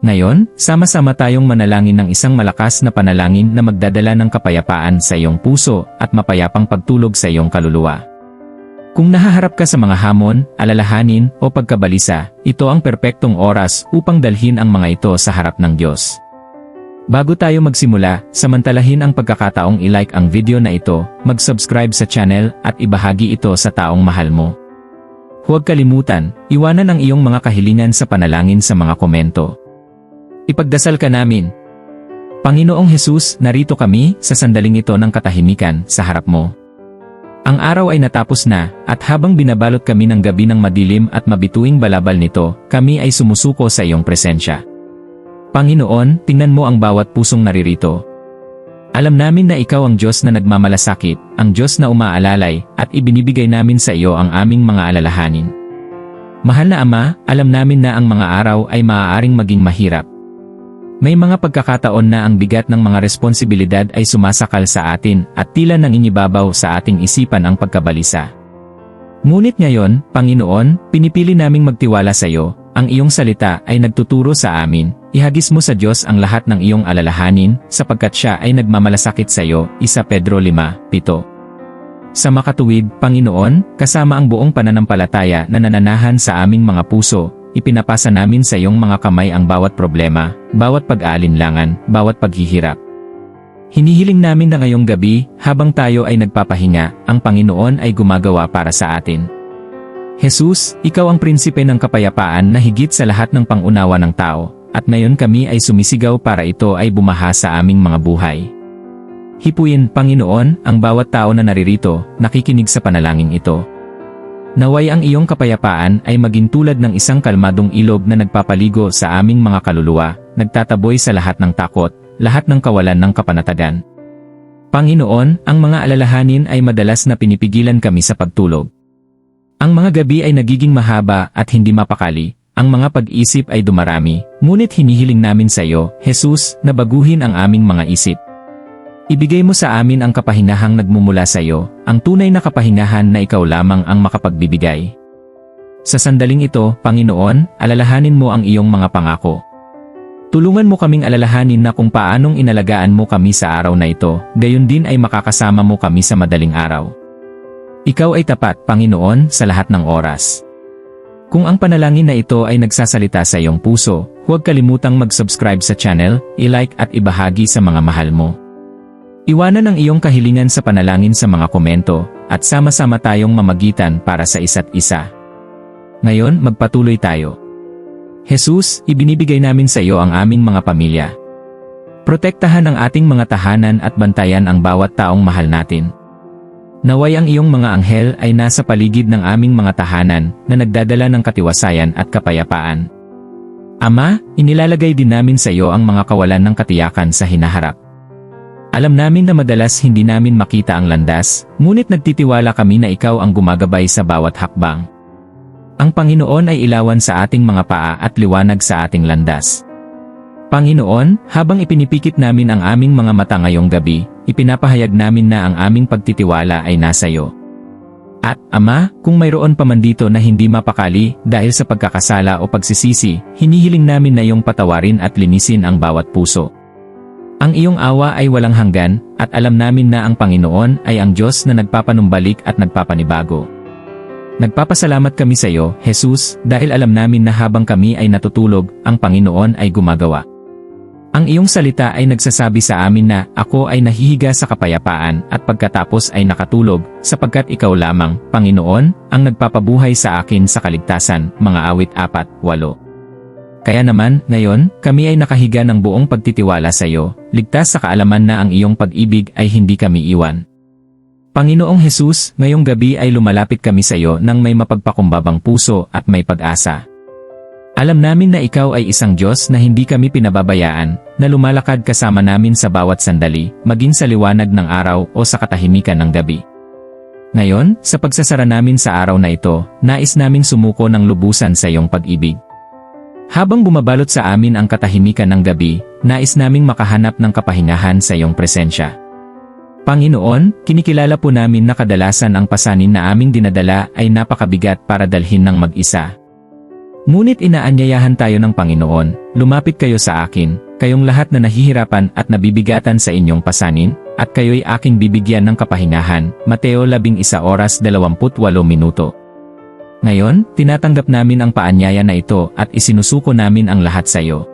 Ngayon, sama-sama tayong manalangin ng isang malakas na panalangin na magdadala ng kapayapaan sa iyong puso at mapayapang pagtulog sa iyong kaluluwa. Kung nahaharap ka sa mga hamon, alalahanin o pagkabalisa, ito ang perpektong oras upang dalhin ang mga ito sa harap ng Diyos. Bago tayo magsimula, samantalahin ang pagkakataong ilike ang video na ito, mag-subscribe sa channel at ibahagi ito sa taong mahal mo. Huwag kalimutan, iwanan ang iyong mga kahilingan sa panalangin sa mga komento. Ipagdasal ka namin. Panginoong Hesus, narito kami sa sandaling ito ng katahimikan sa harap mo. Ang araw ay natapos na, at habang binabalot kami ng gabi ng madilim at mabituing balabal nito, kami ay sumusuko sa iyong presensya. Panginoon, tingnan mo ang bawat pusong naririto. Alam namin na ikaw ang Diyos na nagmamalasakit, ang Diyos na umaalalay, at ibinibigay namin sa iyo ang aming mga alalahanin. Mahal na Ama, alam namin na ang mga araw ay maaaring maging mahirap. May mga pagkakataon na ang bigat ng mga responsibilidad ay sumasakal sa atin at tila nang inibabaw sa ating isipan ang pagkabalisa. Ngunit ngayon, Panginoon, pinipili naming magtiwala sa iyo, ang iyong salita ay nagtuturo sa amin, ihagis mo sa Diyos ang lahat ng iyong alalahanin, sapagkat siya ay nagmamalasakit sa iyo, 1 Pedro 5:7. Sa makatuwid, Panginoon, kasama ang buong pananampalataya na nananahan sa aming mga puso, ipinapasa namin sa iyong mga kamay ang bawat problema, bawat pag-aalinlangan, bawat paghihirap. Hinihiling namin na ngayong gabi, habang tayo ay nagpapahinga, ang Panginoon ay gumagawa para sa atin. Jesus, ikaw ang prinsipe ng kapayapaan na higit sa lahat ng pangunawa ng tao, at ngayon kami ay sumisigaw para ito ay bumaha sa aming mga buhay. Hipuin, Panginoon, ang bawat tao na naririto, nakikinig sa panalangin ito. Naway ang iyong kapayapaan ay maging tulad ng isang kalmadong ilog na nagpapaligo sa aming mga kaluluwa, nagtataboy sa lahat ng takot, lahat ng kawalan ng kapanatagan. Panginoon, ang mga alalahanin ay madalas na pinipigilan kami sa pagtulog. Ang mga gabi ay nagiging mahaba at hindi mapakali, ang mga pag-isip ay dumarami, ngunit hinihiling namin sa iyo, Jesus, na baguhin ang aming mga isip. Ibigay mo sa amin ang kapahinahang nagmumula sa iyo, ang tunay na kapahingahan na ikaw lamang ang makapagbibigay. Sa sandaling ito, Panginoon, alalahanin mo ang iyong mga pangako. Tulungan mo kaming alalahanin na kung paanong inalagaan mo kami sa araw na ito, gayon din ay makakasama mo kami sa madaling araw. Ikaw ay tapat, Panginoon, sa lahat ng oras. Kung ang panalangin na ito ay nagsasalita sa iyong puso, huwag kalimutang mag-subscribe sa channel, i-like at ibahagi sa mga mahal mo. Iwanan ang iyong kahilingan sa panalangin sa mga komento, at sama-sama tayong mamagitan para sa isa't isa. Ngayon, magpatuloy tayo. Jesus, ibinibigay namin sa iyo ang aming mga pamilya. Protektahan ang ating mga tahanan at bantayan ang bawat taong mahal natin. Naway ang iyong mga anghel ay nasa paligid ng aming mga tahanan na nagdadala ng katiwasayan at kapayapaan. Ama, inilalagay din namin sa iyo ang mga kawalan ng katiyakan sa hinaharap. Alam namin na madalas hindi namin makita ang landas, ngunit nagtitiwala kami na ikaw ang gumagabay sa bawat hakbang. Ang Panginoon ay ilawan sa ating mga paa at liwanag sa ating landas. Panginoon, habang ipinipikit namin ang aming mga mata ngayong gabi, ipinapahayag namin na ang aming pagtitiwala ay nasa iyo. At, Ama, kung mayroon pa man dito na hindi mapakali dahil sa pagkakasala o pagsisisi, hinihiling namin na iyong patawarin at linisin ang bawat puso. Ang iyong awa ay walang hanggan, at alam namin na ang Panginoon ay ang Diyos na nagpapanumbalik at nagpapanibago. Nagpapasalamat kami sa iyo, Jesus, dahil alam namin na habang kami ay natutulog, ang Panginoon ay gumagawa. Ang iyong salita ay nagsasabi sa amin na, ako ay nahihiga sa kapayapaan at pagkatapos ay nakatulog, sapagkat ikaw lamang, Panginoon, ang nagpapabuhay sa akin sa kaligtasan, mga awit 4, 8. Kaya naman, ngayon, kami ay nakahiga ng buong pagtitiwala sa iyo, ligtas sa kaalaman na ang iyong pag-ibig ay hindi kami iwan. Panginoong Hesus, ngayong gabi ay lumalapit kami sa iyo nang may mapagpakumbabang puso at may pag-asa. Alam namin na ikaw ay isang Diyos na hindi kami pinababayaan, na lumalakad kasama namin sa bawat sandali, maging sa liwanag ng araw o sa katahimikan ng gabi. Ngayon, sa pagsasara namin sa araw na ito, nais naming sumuko ng lubusan sa iyong pag-ibig. Habang bumabalot sa amin ang katahimikan ng gabi, nais naming makahanap ng kapahingahan sa iyong presensya. Panginoon, kinikilala po namin na kadalasan ang pasanin na aming dinadala ay napakabigat para dalhin ng mag-isa. Ngunit inaanyayahan tayo ng Panginoon, lumapit kayo sa akin, kayong lahat na nahihirapan at nabibigatan sa inyong pasanin, at kayo'y aking bibigyan ng kapahingahan. Mateo 11 oras 28 minuto. Ngayon, tinatanggap namin ang paanyaya na ito at isinusuko namin ang lahat sa iyo.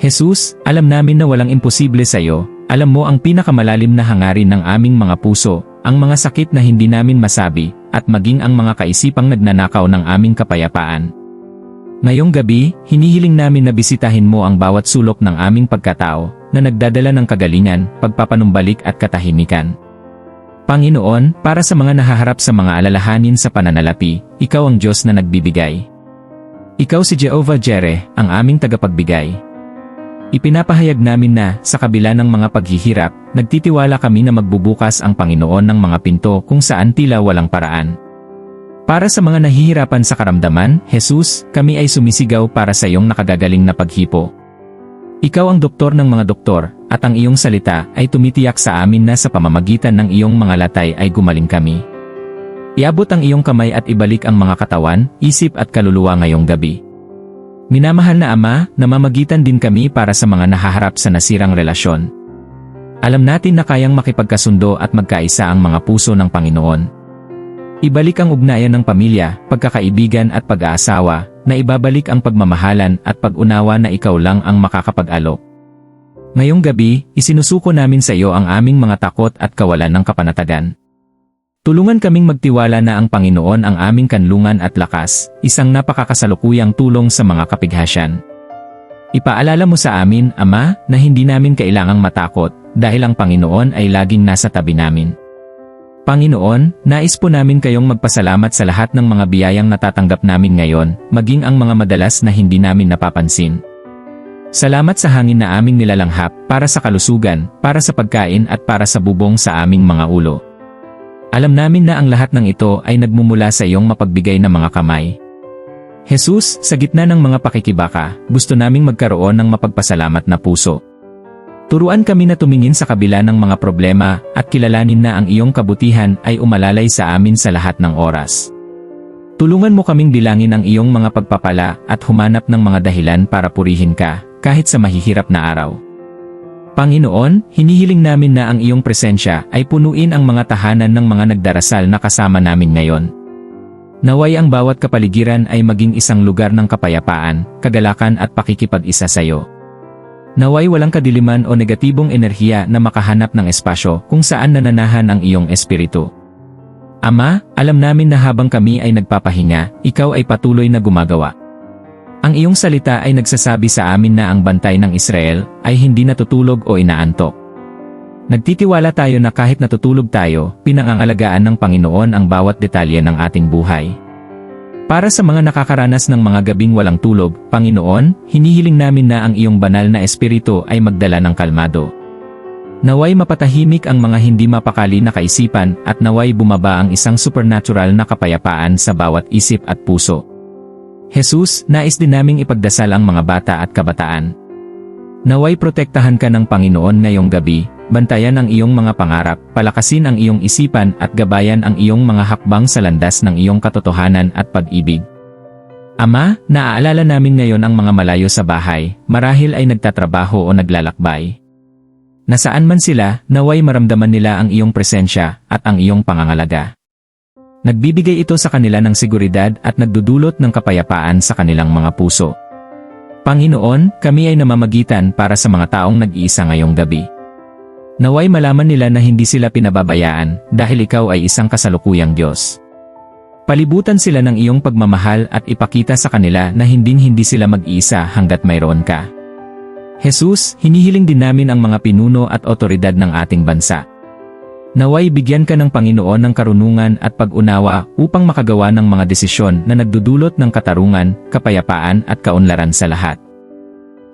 Jesus, alam namin na walang imposible sa iyo, alam mo ang pinakamalalim na hangarin ng aming mga puso, ang mga sakit na hindi namin masabi, at maging ang mga kaisipang nagnanakaw ng aming kapayapaan. Ngayong gabi, hinihiling namin na bisitahin mo ang bawat sulok ng aming pagkatao, na nagdadala ng kagalingan, pagpapanumbalik at katahimikan. Panginoon, para sa mga nahaharap sa mga alalahanin sa pananalapi, Ikaw ang Diyos na nagbibigay. Ikaw si Jehovah Jireh, ang aming tagapagbigay. Ipinapahayag namin na, sa kabila ng mga paghihirap, nagtitiwala kami na magbubukas ang Panginoon ng mga pinto kung saan tila walang paraan. Para sa mga nahihirapan sa karamdaman, Jesus, kami ay sumisigaw para sa iyong nakagagaling na paghipo. Ikaw ang doktor ng mga doktor, at ang iyong salita ay tumitiyak sa amin na sa pamamagitan ng iyong mga latay ay gumaling kami. Iabot ang iyong kamay at ibalik ang mga katawan, isip at kaluluwa ngayong gabi. Minamahal na Ama, namamagitan din kami para sa mga nahaharap sa nasirang relasyon. Alam natin na kayang makipagkasundo at magkaisa ang mga puso ng Panginoon. Ibalik ang ugnayan ng pamilya, pagkakaibigan at pag-aasawa, na ibabalik ang pagmamahalan at pag-unawa na ikaw lang ang makakapag-alok. Ngayong gabi, isinusuko namin sa iyo ang aming mga takot at kawalan ng kapanatagan. Tulungan kaming magtiwala na ang Panginoon ang aming kanlungan at lakas, isang napakakasalukuyang tulong sa mga kapighasyan. Ipaalala mo sa amin, Ama, na hindi namin kailangang matakot, dahil ang Panginoon ay laging nasa tabi namin. Panginoon, nais po namin kayong magpasalamat sa lahat ng mga biyayang natatanggap namin ngayon, maging ang mga madalas na hindi namin napapansin. Salamat sa hangin na aming nilalanghap, para sa kalusugan, para sa pagkain at para sa bubong sa aming mga ulo. Alam namin na ang lahat ng ito ay nagmumula sa iyong mapagbigay na mga kamay. Jesus, sa gitna ng mga pakikibaka, gusto naming magkaroon ng mapagpasalamat na puso. Turuan kami na tumingin sa kabila ng mga problema at kilalanin na ang iyong kabutihan ay umalalay sa amin sa lahat ng oras. Tulungan mo kaming bilangin ang iyong mga pagpapala at humanap ng mga dahilan para purihin ka, kahit sa mahihirap na araw. Panginoon, hinihiling namin na ang iyong presensya ay punuin ang mga tahanan ng mga nagdarasal na kasama namin ngayon. Naway ang bawat kapaligiran ay maging isang lugar ng kapayapaan, kagalakan at pakikipag-isa sa iyo. Naway walang kadiliman o negatibong enerhiya na makahanap ng espasyo kung saan nananahan ang iyong espiritu. Ama, alam namin na habang kami ay nagpapahinga, ikaw ay patuloy na gumagawa. Ang iyong salita ay nagsasabi sa amin na ang bantay ng Israel ay hindi natutulog o inaantok. Nagtitiwala tayo na kahit natutulog tayo, pinangangalagaan ng Panginoon ang bawat detalye ng ating buhay. Para sa mga nakakaranas ng mga gabing walang tulog, Panginoon, hinihiling namin na ang iyong banal na espiritu ay magdala ng kalmado. Naway mapatahimik ang mga hindi mapakali na kaisipan at naway bumaba ang isang supernatural na kapayapaan sa bawat isip at puso. Jesus, nais din naming ipagdasal ang mga bata at kabataan. Naway protektahan ka ng Panginoon ngayong gabi, bantayan ang iyong mga pangarap, palakasin ang iyong isipan at gabayan ang iyong mga hakbang sa landas ng iyong katotohanan at pag-ibig. Ama, naaalala namin ngayon ang mga malayo sa bahay, marahil ay nagtatrabaho o naglalakbay. Nasaan man sila, naway maramdaman nila ang iyong presensya at ang iyong pangangalaga. Nagbibigay ito sa kanila ng seguridad at nagdudulot ng kapayapaan sa kanilang mga puso. Panginoon, kami ay namamagitan para sa mga taong nag-iisa ngayong gabi. Naway malaman nila na hindi sila pinababayaan dahil ikaw ay isang kasalukuyang Diyos. Palibutan sila ng iyong pagmamahal at ipakita sa kanila na hinding-hindi sila mag-iisa hanggat mayroon ka. Jesus, hinihiling din namin ang mga pinuno at otoridad ng ating bansa. Naway bigyan ka ng Panginoon ng karunungan at pag-unawa upang makagawa ng mga desisyon na nagdudulot ng katarungan, kapayapaan at kaunlaran sa lahat.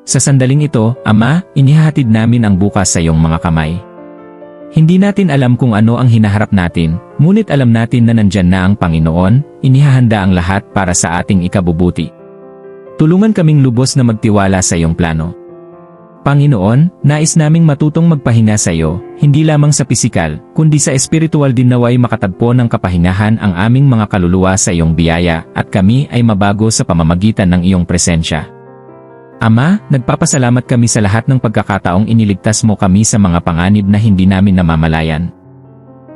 Sa sandaling ito, Ama, inihahatid namin ang bukas sa iyong mga kamay. Hindi natin alam kung ano ang hinaharap natin, ngunit alam natin na nandyan na ang Panginoon, inihahanda ang lahat para sa ating ikabubuti. Tulungan kaming lubos na magtiwala sa iyong plano. Panginoon, nais naming matutong magpahinga sa iyo, hindi lamang sa pisikal, kundi sa espiritual din naway makatagpo ng kapahingahan ang aming mga kaluluwa sa iyong biyaya at kami ay mabago sa pamamagitan ng iyong presensya. Ama, nagpapasalamat kami sa lahat ng pagkakataong iniligtas mo kami sa mga panganib na hindi namin namamalayan.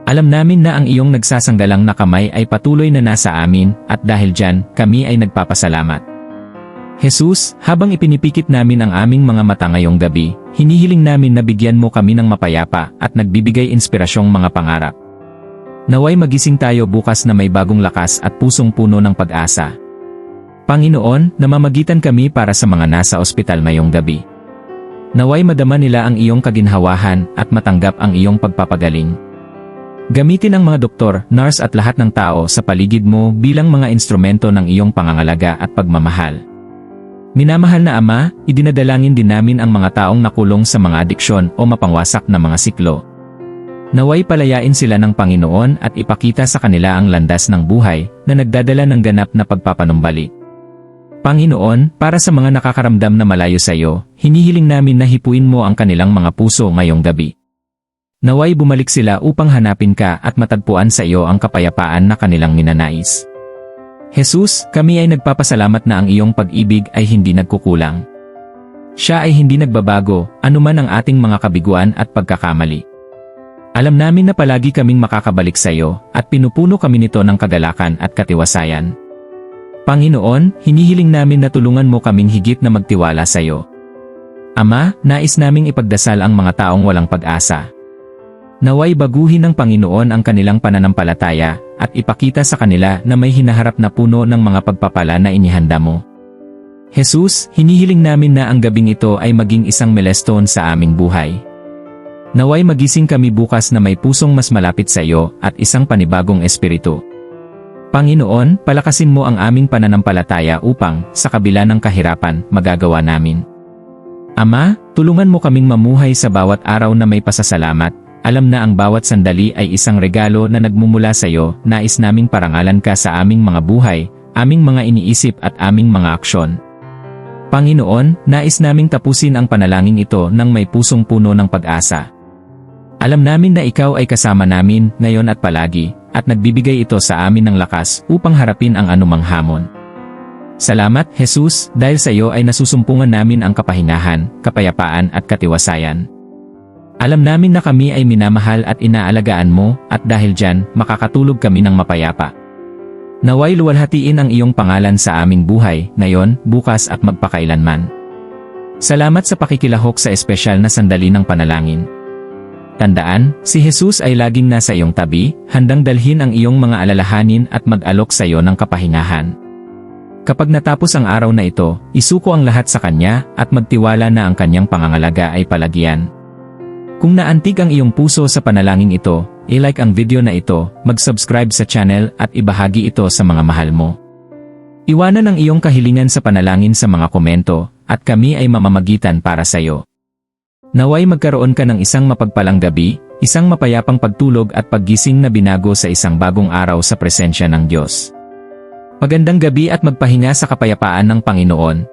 Alam namin na ang iyong nagsasanggalang na kamay ay patuloy na nasa amin at dahil dyan, kami ay nagpapasalamat. Jesus, habang ipinipikit namin ang aming mga mata ngayong gabi, hinihiling namin na bigyan mo kami ng mapayapa at nagbibigay inspirasyong mga pangarap. Naway magising tayo bukas na may bagong lakas at pusong puno ng pag-asa. Panginoon, namamagitan kami para sa mga nasa ospital ngayong gabi. Naway madama nila ang iyong kaginhawahan at matanggap ang iyong pagpapagaling. Gamitin ang mga doktor, nurse at lahat ng tao sa paligid mo bilang mga instrumento ng iyong pangangalaga at pagmamahal. Minamahal na Ama, idinadalangin din namin ang mga taong nakulong sa mga adiksyon o mapangwasak na mga siklo. Naway palayain sila ng Panginoon at ipakita sa kanila ang landas ng buhay na nagdadala ng ganap na pagpapanumbalik. Panginoon, para sa mga nakakaramdam na malayo sa iyo, hinihiling namin na hipuin mo ang kanilang mga puso ngayong gabi. Naway bumalik sila upang hanapin ka at matagpuan sa iyo ang kapayapaan na kanilang ninanais. Jesus, kami ay nagpapasalamat na ang iyong pag-ibig ay hindi nagkukulang. Siya ay hindi nagbabago, anuman ang ating mga kabiguan at pagkakamali. Alam namin na palagi kaming makakabalik sa iyo at pinupuno kami nito ng kagalakan at katiwasayan. Panginoon, hinihiling namin na tulungan mo kaming higit na magtiwala sa iyo. Ama, nais naming ipagdasal ang mga taong walang pag-asa. Naway baguhin ng Panginoon ang kanilang pananampalataya at ipakita sa kanila na may hinaharap na puno ng mga pagpapala na inihanda mo. Jesus, hinihiling namin na ang gabing ito ay maging isang milestone sa aming buhay. Naway magising kami bukas na may pusong mas malapit sa iyo at isang panibagong espiritu. Panginoon, palakasin mo ang aming pananampalataya upang, sa kabila ng kahirapan, magagawa namin. Ama, tulungan mo kaming mamuhay sa bawat araw na may pasasalamat, alam na ang bawat sandali ay isang regalo na nagmumula sa iyo, nais naming parangalan ka sa aming mga buhay, aming mga iniisip at aming mga aksyon. Panginoon, nais naming tapusin ang panalangin ito ng may pusong puno ng pag-asa. Alam namin na ikaw ay kasama namin ngayon at palagi, at nagbibigay ito sa amin ng lakas upang harapin ang anumang hamon. Salamat, Jesus, dahil sa iyo ay nasusumpungan namin ang kapahingahan, kapayapaan at katiwasayan. Alam namin na kami ay minamahal at inaalagaan mo, at dahil dyan, makakatulog kami ng mapayapa. Naway luwalhatiin ang iyong pangalan sa aming buhay, ngayon, bukas at magpakailanman. Salamat sa pakikilahok sa espesyal na sandali ng panalangin. Tandaan, si Jesus ay laging nasa iyong tabi, handang dalhin ang iyong mga alalahanin at mag-alok sa iyo ng kapahingahan. Kapag natapos ang araw na ito, isuko ang lahat sa Kanya at magtiwala na ang Kanyang pangangalaga ay palagyan. Kung naantig ang iyong puso sa panalangin ito, i-like ang video na ito, mag-subscribe sa channel at ibahagi ito sa mga mahal mo. Iwanan ang iyong kahilingan sa panalangin sa mga komento, at kami ay mamamagitan para sa iyo. Naway magkaroon ka ng isang mapagpalang gabi, isang mapayapang pagtulog at paggising na binago sa isang bagong araw sa presensya ng Diyos. Magandang gabi at magpahinga sa kapayapaan ng Panginoon,